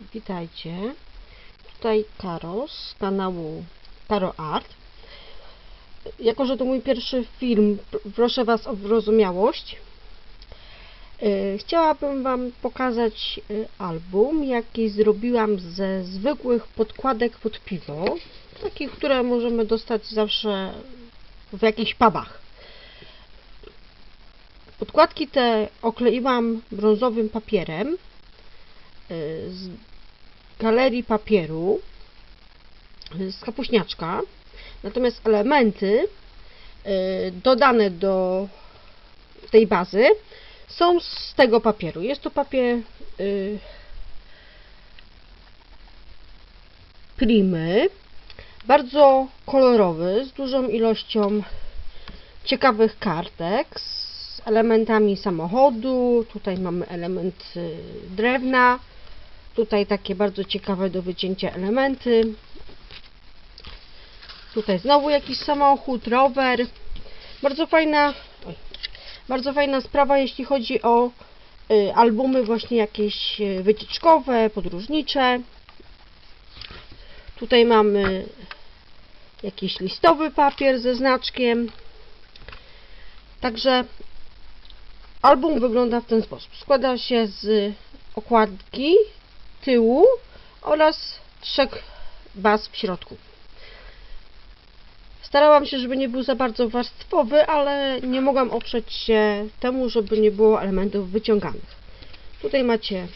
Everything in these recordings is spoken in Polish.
Witajcie. Tutaj Karo z kanału Karo Art. Jako, że to mój pierwszy film, pr- proszę Was o wyrozumiałość. Yy, Chciałabym Wam pokazać yy, album, jaki zrobiłam ze zwykłych podkładek pod piwo. Takich, które możemy dostać zawsze w jakichś pubach. Podkładki te okleiłam brązowym papierem z galerii papieru z kapuśniaczka. Natomiast elementy y, dodane do tej bazy są z tego papieru. Jest to papier y, primy, bardzo kolorowy, z dużą ilością ciekawych kartek z elementami samochodu. Tutaj mamy element y, drewna. Tutaj takie bardzo ciekawe do wycięcia elementy. Tutaj znowu jakiś samochód, rower. Bardzo fajna, bardzo fajna sprawa, jeśli chodzi o y, albumy właśnie jakieś y, wycieczkowe, podróżnicze. Tutaj mamy jakiś listowy papier ze znaczkiem. Także album wygląda w ten sposób. Składa się z okładki, tyłu oraz trzech baz w środku. Starałam się, żeby nie był za bardzo warstwowy, ale nie mogłam oprzeć się temu, żeby nie było elementów wyciąganych. Tutaj macie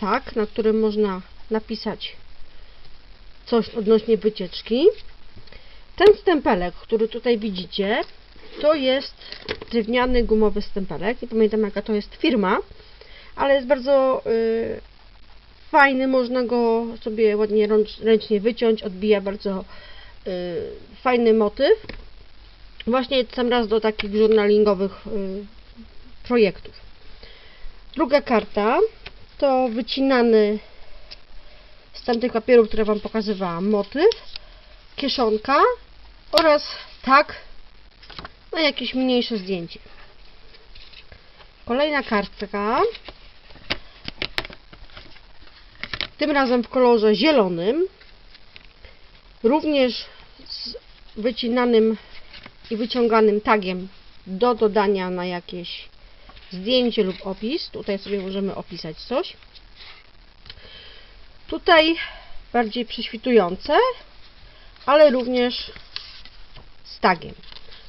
tak, na którym można napisać coś odnośnie wycieczki. Ten stempelek, który tutaj widzicie, to jest drewniany gumowy stempelek. Nie pamiętam jaka to jest firma, ale jest bardzo y, fajny. Można go sobie ładnie rącz, ręcznie wyciąć. Odbija bardzo y, fajny motyw. Właśnie sam raz do takich journalingowych y, projektów. Druga karta to wycinany z tamtych papierów, które Wam pokazywałam, motyw, kieszonka oraz tak na jakieś mniejsze zdjęcie. Kolejna kartka. Tym razem w kolorze zielonym. Również z wycinanym i wyciąganym tagiem do dodania na jakieś zdjęcie lub opis. Tutaj sobie możemy opisać coś. Tutaj bardziej prześwitujące, ale również z tagiem.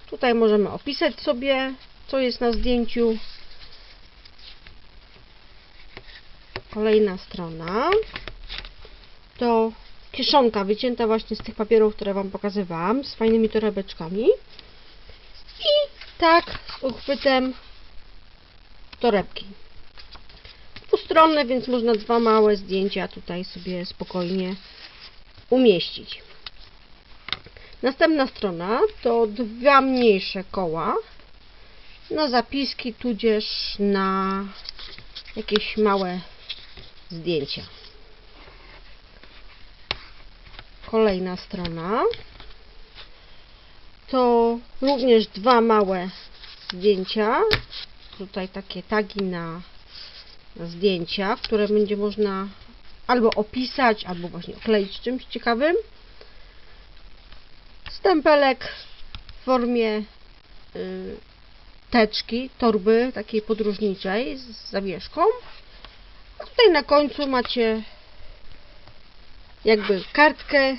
Tutaj możemy opisać sobie, co jest na zdjęciu. Kolejna strona to kieszonka wycięta właśnie z tych papierów, które Wam pokazywałam, z fajnymi torebeczkami. I tak z uchwytem torebki. Dwustronne, więc można dwa małe zdjęcia tutaj sobie spokojnie umieścić. Następna strona to dwa mniejsze koła na zapiski, tudzież na jakieś małe zdjęcia. Kolejna strona to również dwa małe zdjęcia. Tutaj takie tagi na, na zdjęcia, które będzie można albo opisać, albo właśnie okleić czymś ciekawym stempelek w formie y, teczki, torby takiej podróżniczej z zawieszką. A tutaj na końcu macie jakby kartkę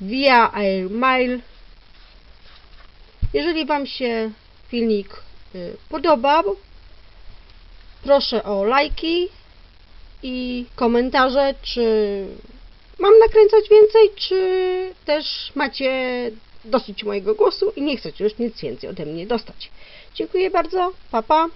via Air Mail. Jeżeli Wam się filmik y, podobał, proszę o lajki i komentarze, czy mam nakręcać więcej, czy też macie dosyć mojego głosu i nie chcecie już nic więcej ode mnie dostać. Dziękuję bardzo, pa pa.